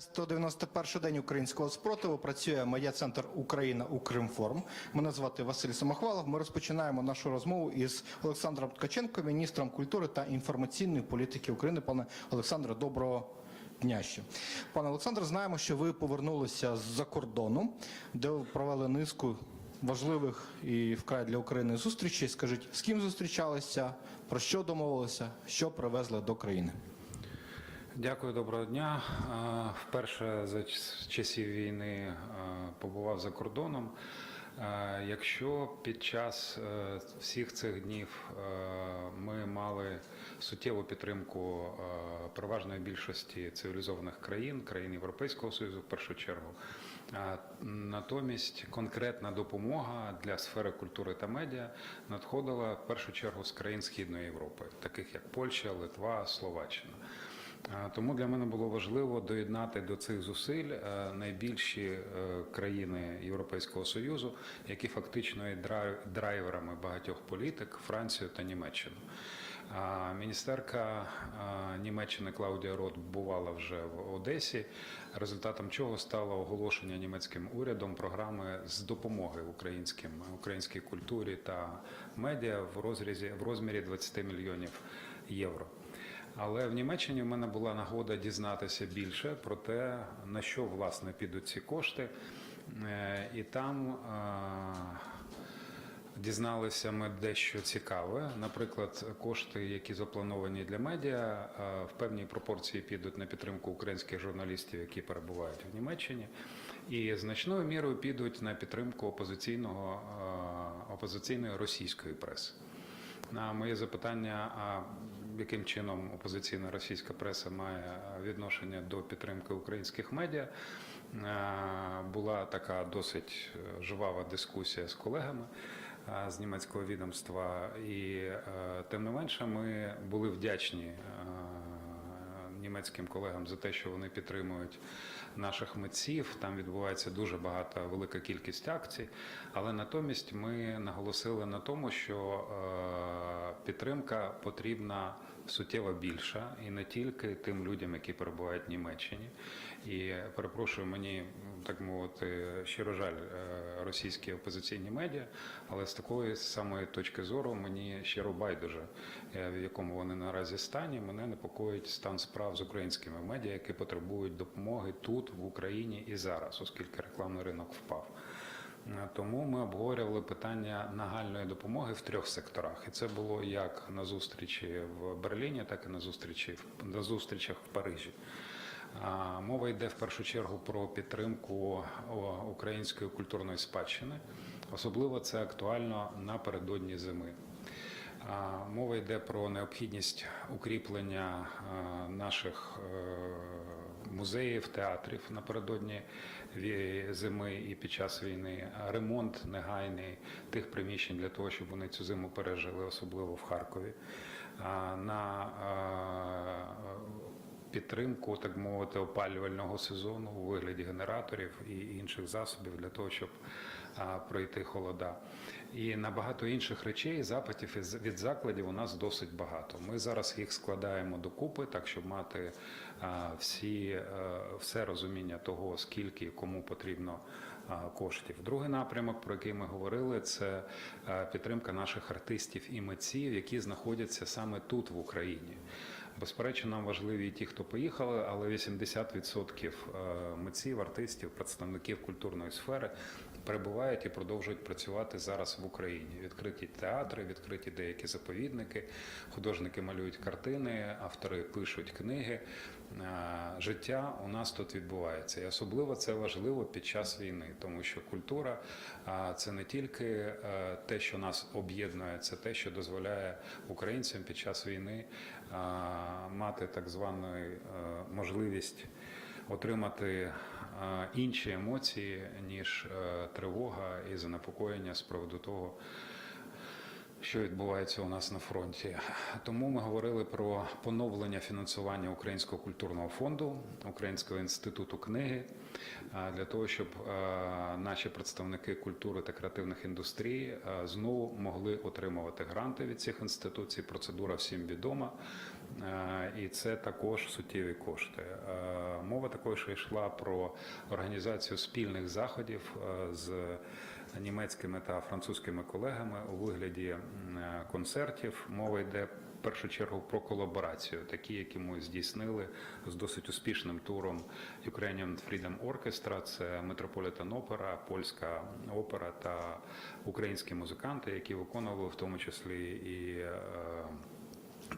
191 день українського спротиву працює медіа-центр Україна Укрінформ. Мене звати Василь Самохвалов. Ми розпочинаємо нашу розмову із Олександром Ткаченко, міністром культури та інформаційної політики України. Пане Олександре, доброго дня ще. Пане Олександре, знаємо, що ви повернулися з-за кордону, де ви провели низку важливих і вкрай для України зустрічей. Скажіть, з ким зустрічалися, про що домовилися, що привезли до країни? Дякую, доброго дня. Вперше за часів війни побував за кордоном. Якщо під час е, всіх цих днів е, ми мали суттєву підтримку е, переважної більшості цивілізованих країн, країн Європейського Союзу в першу чергу, натомість конкретна допомога для сфери культури та медіа надходила в першу чергу з країн Східної Європи, таких як Польща, Литва, Словаччина. Е, Тому для мене було важливо доєднати до цих зусиль е, найбільші е, країни Європейського союзу, які фактично є драйверами багатьох політик Францію та Німеччину. Міністерка Німеччини Клаудія Рот бувала вже в Одесі, результатом чого стало оголошення німецьким урядом програми з допомоги українським українській культурі та медіа в розрізі в розмірі 20 мільйонів євро. Але в Німеччині в мене була нагода дізнатися більше про те, на що власне підуть ці кошти. Е, І там е, дізналися ми дещо цікаве. Наприклад, кошти, які заплановані для медіа, е, в певній пропорції підуть на підтримку українських журналістів, які перебувають в Німеччині, і значною мірою підуть на підтримку опозиційного опозиційної російської преси. На моє запитання, а яким чином опозиційна російська преса має відношення до підтримки українських медіа, е, була така досить е, жвава дискусія з колегами е, з німецького відомства, і тим не менше ми були вдячні. німецьким колегам за те, що вони підтримують наших митців. Там відбувається дуже багата велика кількість акцій. Але натомість ми наголосили на тому, що підтримка потрібна суттєво більша, і не тільки тим людям, які перебувають в Німеччині. І перепрошую, мені так мовити, щиро жаль е, російські опозиційні медіа, але з такої самої точки зору мені щиро байдуже, е, в якому вони наразі стані. Мене непокоїть стан справ з українськими медіа, які потребують допомоги тут, в Україні і зараз, оскільки рекламний ринок впав. Е, Тому ми обговорювали питання нагальної допомоги в трьох секторах, і це було як на зустрічі в Берліні, так і на зустрічі на зустрічах в Парижі. Мова йде в першу чергу про підтримку української культурної спадщини. Особливо це актуально напередодні зими. Мова йде про необхідність укріплення наших е, музеїв, театрів напередодні зими і під час війни, ремонт негайний тих приміщень для того, щоб вони цю зиму пережили, особливо в Харкові. На підтримку, так мовити, опалювального сезону у вигляді генераторів і інших засобів для того, щоб а, пройти холода. І на багато інших речей запитів від закладів у нас досить багато. Ми зараз їх складаємо докупи, так щоб мати всі, е, все розуміння того, скільки кому потрібно коштів. Другий напрямок, про який ми говорили, це е, підтримка наших артистів і митців, які знаходяться саме тут, в Україні. Безперечно, нам важливі і ті, хто поїхали, але 80% е, митців, артистів, представників культурної сфери перебувають і продовжують працювати зараз в Україні. Відкриті театри, відкриті деякі заповідники, художники малюють картини, автори пишуть книги. Е, Життя у нас тут відбувається, і особливо це важливо під час війни, тому що культура це не тільки е, те, що нас об'єднує, це те, що дозволяє українцям під час війни мати так звану е, можливість отримати е, інші емоції, ніж е, тривога і занепокоєння з приводу того. Що відбувається у нас на фронті. Тому ми говорили про поновлення фінансування Українського культурного фонду, Українського інституту книги для того, щоб наші представники культури та креативних індустрій знову могли отримувати гранти від цих інституцій. Процедура всім відома. Е, І це також суттєві кошти. Е, Мова також йшла про організацію спільних заходів е, з німецькими та французькими колегами у вигляді концертів. Мова йде в першу чергу про колаборацію, такі, які ми здійснили з досить успішним туром Ukrainian Freedom Orchestra, це Metropolitan Opera, польська опера та українські музиканти, які виконували в тому числі і е,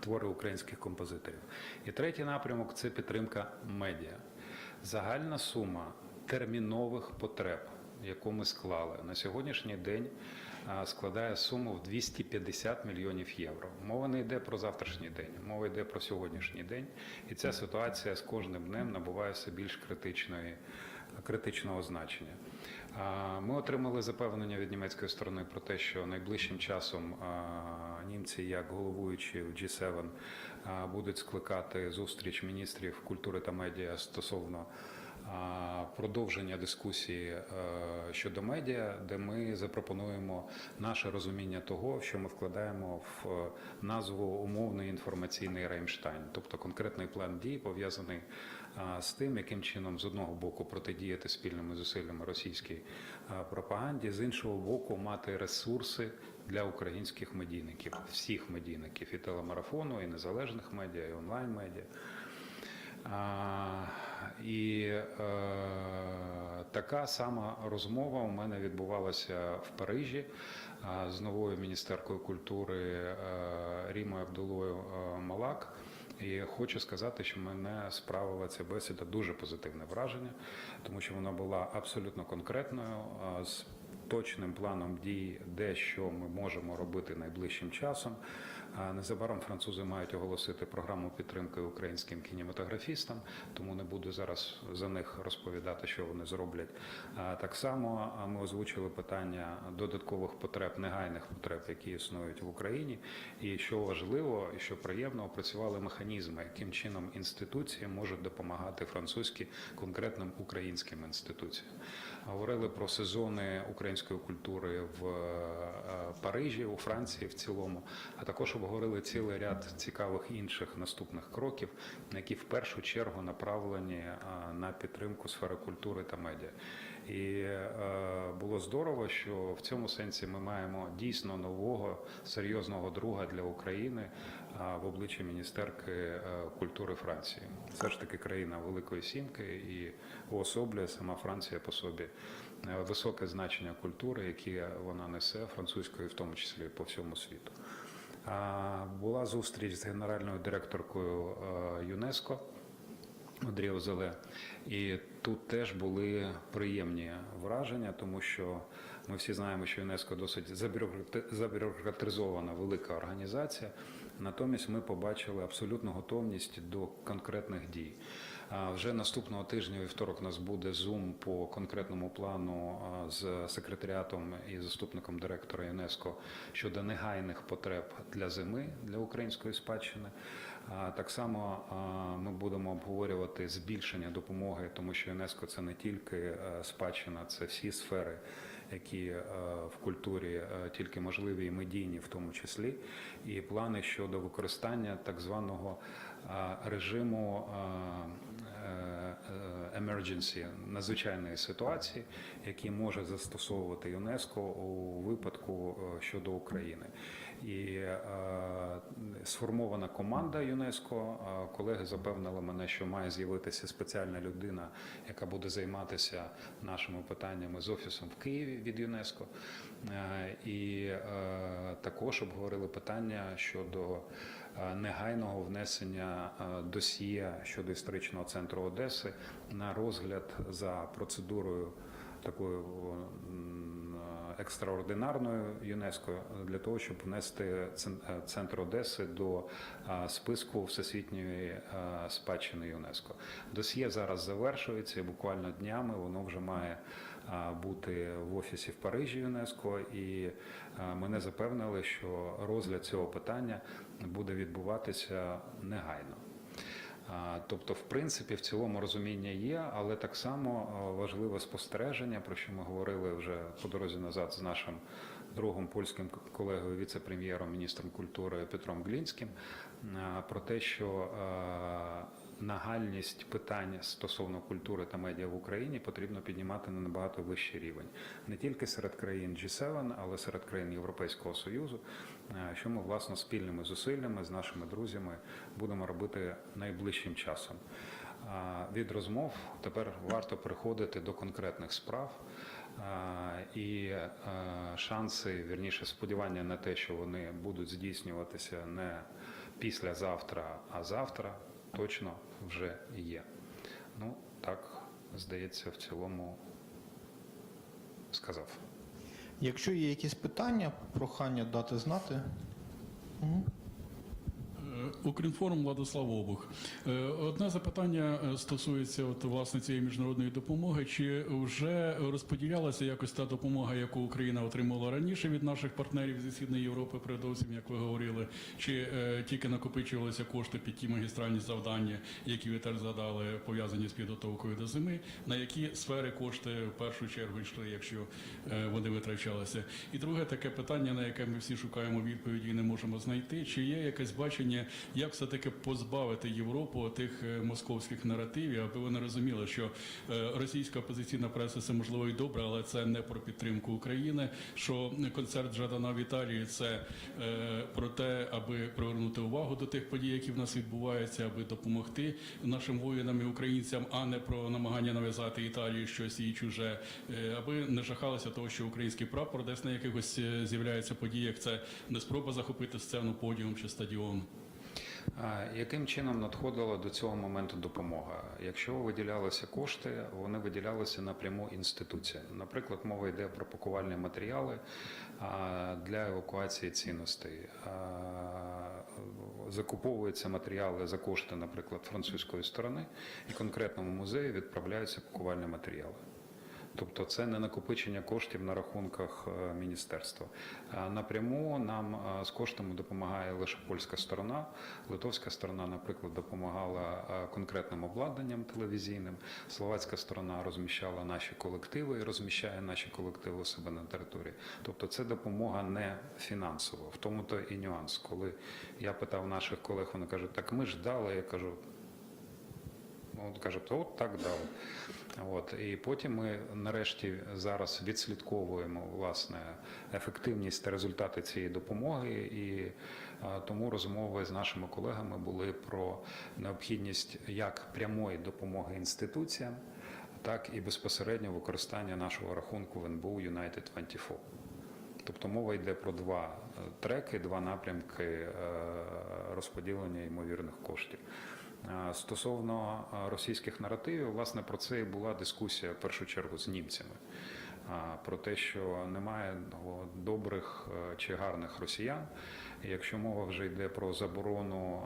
твори українських композиторів. І третій напрямок це підтримка медіа. Загальна сума термінових потреб, яку ми склали на сьогоднішній день, складає суму в 250 мільйонів євро. Мова не йде про завтрашній день, мова йде про сьогоднішній день. І ця ситуація з кожним днем набуває все більш критичної критичного значення. Ми отримали запевнення від німецької сторони про те, що найближчим часом німці, як головуючі в G7, будуть скликати зустріч міністрів культури та медіа стосовно продовження дискусії е, щодо медіа, де ми запропонуємо наше розуміння того, що ми вкладаємо в е, назву умовний інформаційний Реймштайн, тобто конкретний план дій пов'язаний з тим, яким чином з одного боку протидіяти спільними зусиллями російській пропаганді, з іншого боку, мати ресурси для українських медійників, всіх медійників і телемарафону, і незалежних медіа, і онлайн медіа. І е, така сама розмова у мене відбувалася в Парижі а, з новою міністеркою культури е, Рімою Абдулою е, Малак. І хочу сказати, що мене справила ця бесіда дуже позитивне враження, тому що вона була абсолютно конкретною з точним планом дій, де що ми можемо робити найближчим часом. Незабаром французи мають оголосити програму підтримки українським кінематографістам, тому не буду зараз за них розповідати, що вони зроблять. Так само ми озвучили питання додаткових потреб, негайних потреб, які існують в Україні. І що важливо, і що приємно, опрацювали механізми, яким чином інституції можуть допомагати французькі конкретним українським інституціям. Говорили про сезони української культури в е, Парижі, у Франції в цілому, а також обговорили цілий ряд цікавих інших наступних кроків, які в першу чергу направлені е, на підтримку сфери культури та медіа. І е, було здорово, що в цьому сенсі ми маємо дійсно нового серйозного друга для України в обличчі міністерки е, культури Франції. Це ж таки країна Великої Сімки і уособлює сама Франція по собі е, високе значення культури, яке вона несе французькою, в тому числі по всьому світу. Була зустріч з генеральною директоркою е, ЮНЕСКО. Андрію Зеле. І тут теж були приємні враження, тому що ми всі знаємо, що ЮНЕСКО досить забюрократи- забюрократизована велика організація. Натомість ми побачили абсолютну готовність до конкретних дій. Вже наступного тижня вівторок у нас буде зум по конкретному плану з секретаріатом і заступником директора ЮНЕСКО щодо негайних потреб для зими для української спадщини. Так само ми будемо обговорювати збільшення допомоги, тому що ЮНЕСКО це не тільки е, спадщина, це всі сфери, які е, в культурі е, тільки можливі і медійні, в тому числі, і плани щодо використання так званого режиму. е, е, emergency, надзвичайної ситуації, які може застосовувати ЮНЕСКО у випадку щодо України. І е, сформована команда ЮНЕСКО. Е, Колеги запевнили мене, що має з'явитися спеціальна людина, яка буде займатися нашими питаннями з офісом в Києві від ЮНЕСКО. Е, І також обговорили питання щодо негайного внесення досьє щодо історичного центру Одеси на розгляд за процедурою такою е, екстраординарною ЮНЕСКО для того, щоб внести е, центр Одеси до е, списку всесвітньої спадщини ЮНЕСКО. Досьє зараз завершується і буквально днями воно вже має бути в офісі в Парижі ЮНЕСКО, і мене запевнили, що розгляд цього питання буде відбуватися негайно. Тобто, в принципі, в цілому розуміння є, але так само важливе спостереження, про що ми говорили вже по дорозі назад з нашим другом польським колегою, віце-прем'єром, міністром культури Петром Глінським, про те, що нагальність питань стосовно культури та медіа в Україні потрібно піднімати на набагато вищий рівень, не тільки серед країн G7, але серед країн Європейського Союзу, е, що ми власно спільними зусиллями з нашими друзями будемо робити найближчим часом. Від розмов тепер варто приходити до конкретних справ. І е, шанси, вірніше, сподівання на те, що вони будуть здійснюватися не післязавтра, а завтра, точно вже є. Ну, так, здається, в цілому сказав. Якщо є якісь питання, прохання дати знати. Мгм. Е, Укрінформ Владислав Обух. Е, Одне запитання е, стосується от, власне цієї міжнародної допомоги. Чи вже розподілялася якось та допомога, яку Україна отримала раніше від наших партнерів зі Східної Європи, передовсім, як ви говорили, чи е, тільки накопичувалися кошти під ті магістральні завдання, які ви теж згадали, пов'язані з підготовкою до зими? На які сфери кошти в першу чергу йшли, якщо е, вони витрачалися? І друге таке питання, на яке ми всі шукаємо відповіді і не можемо знайти. Чи є якесь бачення, як все таки позбавити Європу тих е, московських наративів, аби вони розуміли, що е, російська опозиційна преса це можливо і добре, але це не про підтримку України. Що концерт Жадана в Італії це е, про те, аби привернути увагу до тих подій, які в нас відбуваються, аби допомогти нашим воїнам і українцям, а не про намагання нав'язати Італії щось їй чуже, аби не жахалися того, що український прапор десь на якихось з'являється подіях. Це не спроба захопити сцену подіум чи стадіон. Яким чином надходила до цього моменту допомога? Якщо виділялися кошти, вони виділялися напряму інституціям. Наприклад, мова йде про пакувальні матеріали для евакуації цінностей. Закуповуються матеріали за кошти, наприклад, французької сторони, і конкретному музею відправляються пакувальні матеріали. Тобто це не накопичення коштів на рахунках е, міністерства. А Напряму нам е, з коштами допомагає лише польська сторона. Литовська сторона, наприклад, допомагала е, конкретним обладнанням телевізійним. Словацька сторона розміщала наші колективи і розміщає наші колективи у себе на території. Тобто це допомога не фінансова. В тому то і нюанс. Коли я питав наших колег, вони кажуть, так ми ж дали. Я кажу, Ну, каже, то от так дали. От і потім ми нарешті зараз відслідковуємо власне ефективність та результати цієї допомоги, і тому розмови з нашими колегами були про необхідність як прямої допомоги інституціям, так і безпосередньо використання нашого рахунку в НБУ United 24. Тобто мова йде про два е, треки, два напрямки е, розподілення ймовірних коштів. Стосовно російських наративів, власне, про це і була дискусія в першу чергу з німцями. Про те, що немає ну, добрих чи гарних росіян. Якщо мова вже йде про заборону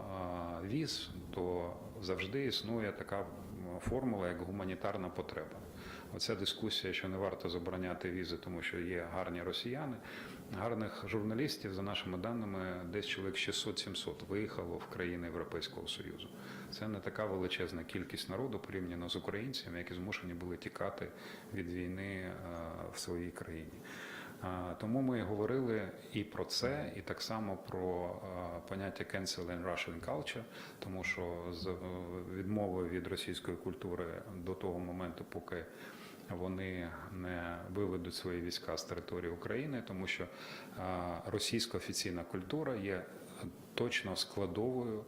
віз, то завжди існує така формула, як гуманітарна потреба. Оця дискусія, що не варто забороняти візи, тому що є гарні росіяни. Гарних журналістів, за нашими даними, десь чоловік 600-700 виїхало в країни Європейського Союзу. Це не така величезна кількість народу порівняно з українцями, які змушені були тікати від війни е, в своїй країні. Тому ми говорили і про це, і так само про е, поняття cancel and Russian culture, тому що з е, відмови від російської культури до того моменту, поки вони не виведуть свої війська з території України, тому що російська офіційна культура є точно складовою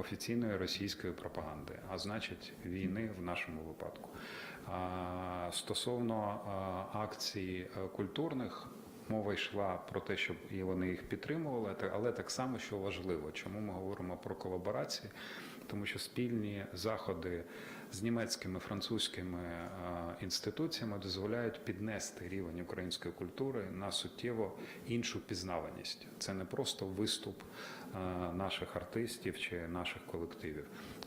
офіційної російської пропаганди, а значить війни в нашому випадку. Стосовно акцій е, культурних. Мова йшла про те, щоб і вони їх підтримували, але так само, що важливо, чому ми говоримо про колаборації, тому що спільні заходи з німецькими, французькими е, інституціями дозволяють піднести рівень української культури на суттєво іншу пізнаваність. Це не просто виступ е, наших артистів чи наших колективів,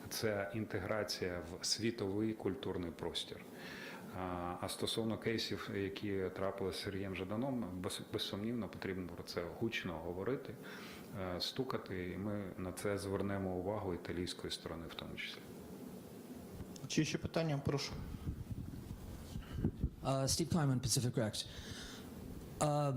це інтеграція в світовий культурний простір. А, А стосовно кейсів, які трапилися з Сергієм Жаданом, без- безсумнівно потрібно про це гучно говорити, е, стукати, і ми на це звернемо увагу італійської сторони, в тому числі. Чи ще питання? Прошу. Uh, Steve Kleiman, Pacific Rex. Uh,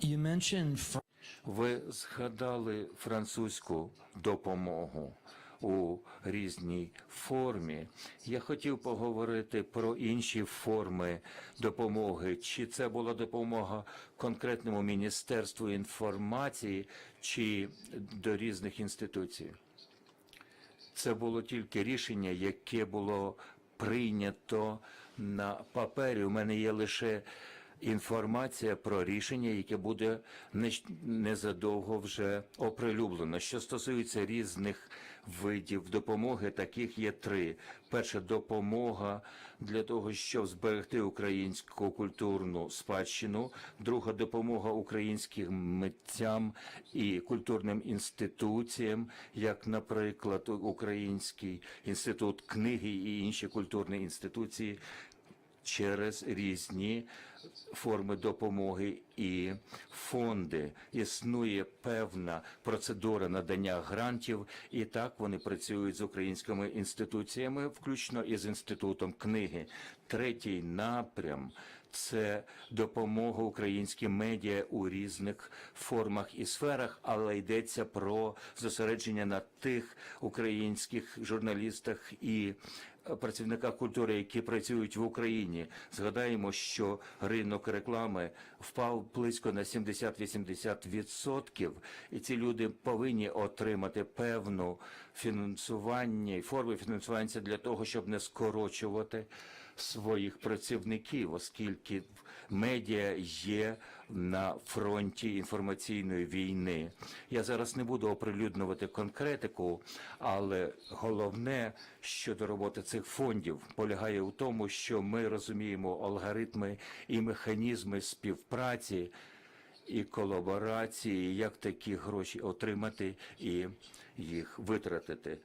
you mentioned Ви згадали французьку допомогу у різній формі. Я хотів поговорити про інші форми допомоги. Чи це була допомога конкретному міністерству інформації, чи до різних інституцій? Це було тільки рішення, яке було прийнято на папері. У мене є лише інформація про рішення, яке буде незадовго вже оприлюблено. Що стосується різних видів допомоги, таких є три. Перша допомога для того, щоб зберегти українську культурну спадщину. Друга допомога українським митцям і культурним інституціям, як, наприклад, Український інститут книги і інші культурні інституції через різні форми допомоги і фонди. Існує певна процедура надання грантів, і так вони працюють з українськими інституціями, включно із інститутом книги. Третій напрям. Це допомога українським медіа у різних формах і сферах, але йдеться про зосередження на тих українських журналістах і працівниках культури, які працюють в Україні. Згадаємо, що ринок реклами впав близько на 70-80%, і ці люди повинні отримати певну фінансування форми фінансування для того, щоб не скорочувати своїх працівників, оскільки медіа є на фронті інформаційної війни. Я зараз не буду оприлюднювати конкретику, але головне щодо роботи цих фондів полягає у тому, що ми розуміємо алгоритми і механізми співпраці і колаборації, як такі гроші отримати і їх витратити.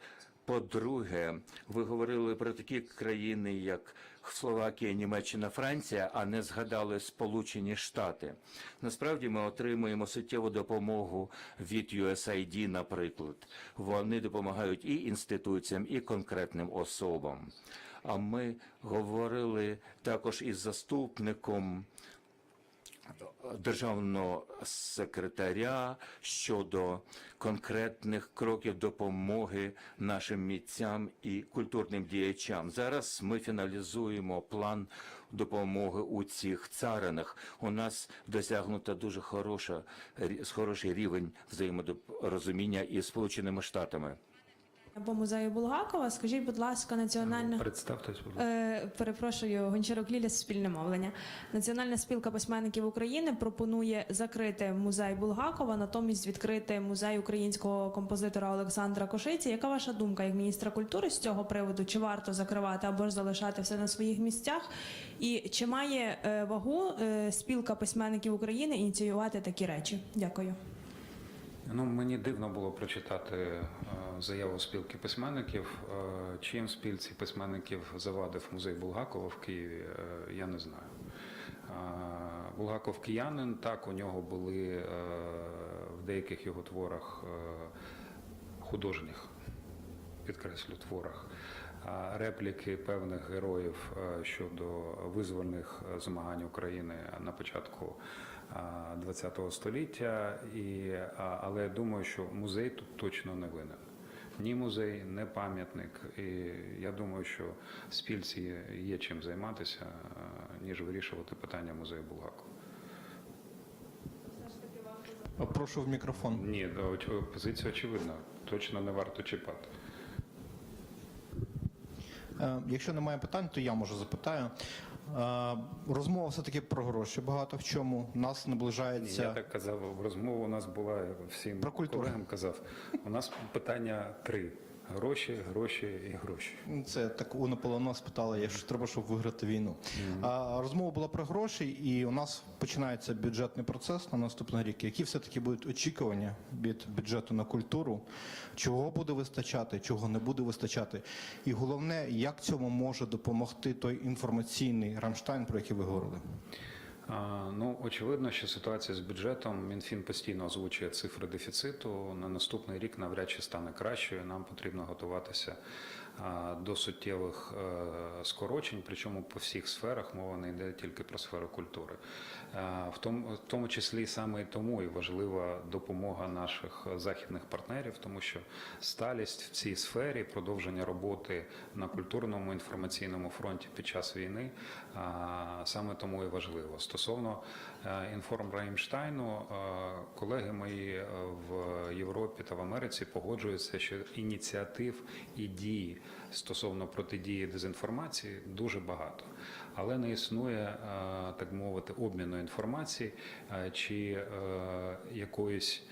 По-друге, ви говорили про такі країни, як Словакія, Німеччина, Франція, а не згадали Сполучені Штати. Насправді ми отримуємо суттєву допомогу від USAID, наприклад. Вони допомагають і інституціям, і конкретним особам. А ми говорили також із заступником державного секретаря щодо конкретних кроків допомоги нашим митцям і культурним діячам. Зараз ми фіналізуємо план допомоги у цих царинах. У нас досягнуто дуже хороша хороший рівень взаєморозуміння із Сполученими Штатами. По музею Булгакова, скажіть, будь ласка, національна Представтесь, будь ласка. е, перепрошую, Гончарок Ліля, спільне мовлення. Національна спілка письменників України пропонує закрити музей Булгакова, натомість відкрити музей українського композитора Олександра Кошиці. Яка ваша думка як міністра культури з цього приводу? Чи варто закривати або ж залишати все на своїх місцях? І чи має е, вагу е, спілка письменників України ініціювати такі речі? Дякую. Ну, мені дивно було прочитати е, заяву спілки письменників. Е, Чим спілці письменників завадив музей Булгакова в Києві, е, я не знаю. Булгаков киянин, так, у нього були в деяких його творах художніх, підкреслю, творах. Репліки певних героїв щодо визвольних змагань України на початку ХХ століття, і, але я думаю, що музей тут точно не винен. Ні музей, не пам'ятник. І я думаю, що спільці є чим займатися, ніж вирішувати питання музею Булгакова. Прошу в мікрофон. Ні, позиція очевидна. Точно не варто чіпати. Е, Якщо немає питань, то я може запитаю. Розмова все-таки про гроші. Багато в чому нас наближається. я так казав, розмова у нас була всім Про культуру. колегам казав. У нас питання три: Гроші, гроші і гроші. Це так у Наполеона спитали, якщо треба, щоб виграти війну. А, розмова була про гроші, і у нас починається бюджетний процес на наступний рік. Які все-таки будуть очікування від бюджету на культуру? Чого буде вистачати, чого не буде вистачати? І головне, як цьому може допомогти той інформаційний Рамштайн, про який ви говорили? Ну, очевидно, що ситуація з бюджетом Мінфін постійно озвучує цифри дефіциту. На наступний рік навряд чи стане кращою. Нам потрібно готуватися до суттєвих е, скорочень, причому по всіх сферах мова не йде тільки про сферу культури. Е, В тому, в тому числі саме тому і важлива допомога наших західних партнерів, тому що сталість в цій сфері, продовження роботи на культурному інформаційному фронті під час війни саме тому і важливо. Стосовно е, інформ Раймштайну, е, колеги мої е, в Європі та в Америці погоджуються, що ініціатив і дій стосовно протидії дезінформації дуже багато, але не існує, так мовити, обміну інформації чи якоїсь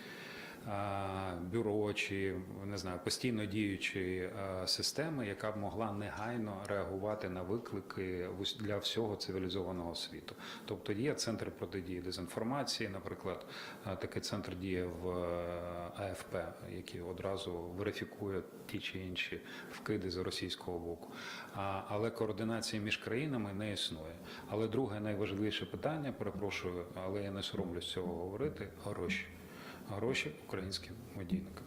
бюро чи не знаю постійно діючої системи, яка б могла негайно реагувати на виклики для всього цивілізованого світу. Тобто є центри протидії дезінформації, наприклад, такий центр діє в е, АФП, який одразу верифікує ті чи інші вкиди з російського боку. Але координації між країнами не існує. Але друге найважливіше питання, перепрошую, але я не соромлюсь цього говорити гроші гроші українським медійникам.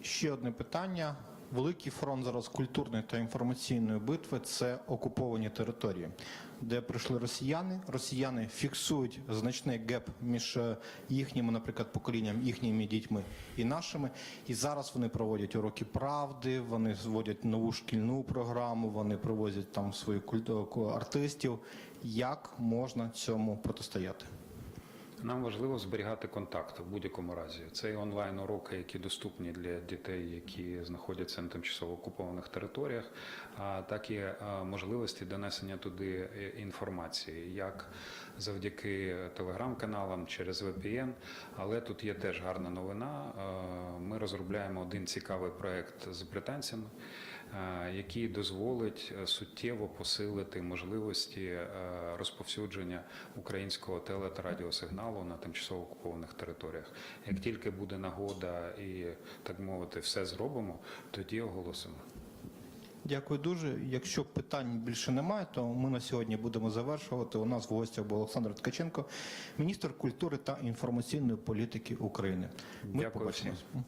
Ще одне питання. Великий фронт зараз культурної та інформаційної битви це окуповані території, де прийшли росіяни. Росіяни фіксують значний геп між е, їхніми, наприклад, поколінням, їхніми дітьми і нашими. І зараз вони проводять уроки правди, вони зводять нову шкільну програму, вони привозять там своїх культу артистів. Як можна цьому протистояти? Нам важливо зберігати контакт в будь-якому разі. Це і онлайн уроки, які доступні для дітей, які знаходяться на тимчасово окупованих територіях, а так і можливості донесення туди е, інформації, як завдяки телеграм-каналам через VPN. Але тут є теж гарна новина. Е, Ми розробляємо один цікавий проект з британцями. Е, Який дозволить е, суттєво посилити можливості е, розповсюдження українського теле та радіосигналу на тимчасово окупованих територіях. Як тільки буде нагода і так мовити, все зробимо, тоді оголосимо. Дякую дуже. Якщо питань більше немає, то ми на сьогодні будемо завершувати. У нас в гостях був Олександр Ткаченко, міністр культури та інформаційної політики України. Ми Дякую побачимось. всім.